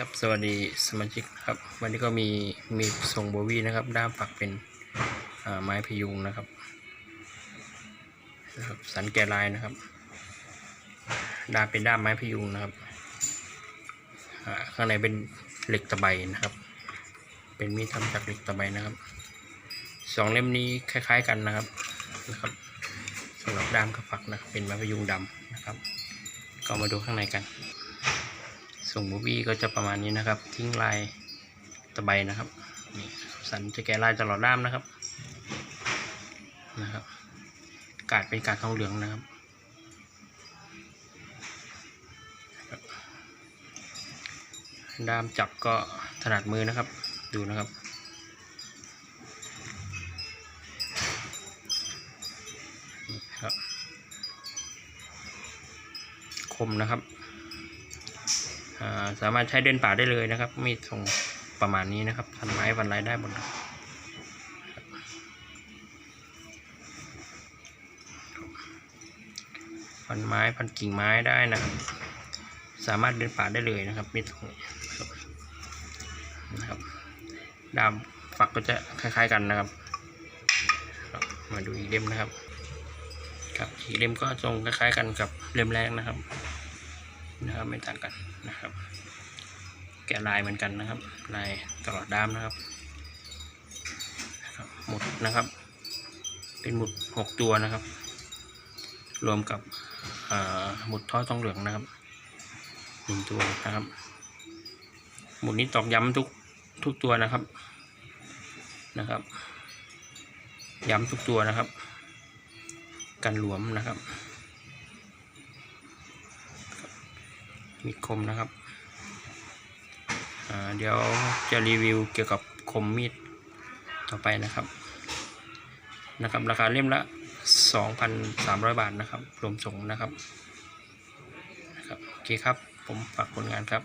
ครับสวัสดีสมาชิกครับ วันนี้ก็มีมีส่งโบวี่นะครับ ด้ามปักเป็นไม้พยุงนะครับนะครับ สันแกลายนะครับ ด้ามเป็นด้ามไม้พยุงนะครับข้างในเป็นเหล็กตะไบนะครับ เป็นมีดทำจากเหล็กตะไบนะครับสองเล่มนี้คล้าย ๆกันนะครับนะครับสำหรับด้ามกระฝักนะครับเป็นไม้พยุงดำนะครับ ก็มาดูข้างในกัน ส่งบูบี้ก็จะประมาณนี้นะครับ ทิ้งลายตะไบนะครับนี่สันจะแกะลายตลอดด้ามนะครับนะครับ กาดเป็นกาดทองเหลืองนะครับด้ามจับก็ถนัดมือนะครับ ดูนะครับนี่ครับคมนะครับ สามารถใช้เดินป่าได้เลยนะครับ มีดทรงประมาณนี้นะครับพันไม้พันไรได้หมดพันไม้พันกิ่งไม้ได้นะครับ สามารถเดินป่าได้เลยนะครับมีดทรงนะครับดามฝักก็จะคล้าย ๆกันนะครับ มาดูอีกเล่มนะครับครับอีกเล่มก็ทรงคล้ายๆกันกับเล่มแรกนะครับ นะครับไม่ต่างกันนะครับ แกะลายเหมือนกันนะครับ ลายตลอดด้ามนะครับหมุดนะครับ เป็นหมุดหกตัวนะครับ รวมกับหมุดท่อทองเหลืองนะครับหนึ่งตัวนะครับ หมุดนี้ตอกย้ำทุกทุกตัวนะครับนะครับ ย้ำทุกตัวนะครับ กันหลวมนะครับ มีคมนะครับ เดี๋ยวจะรีวิวเกี่ยวกับคมมีดต่อไปนะครับนะครับ ราคาเล่มละ 2,300 บาทนะครับ รวมส่งนะครับนะครับ โอเคครับ ผมฝากผลงานครับ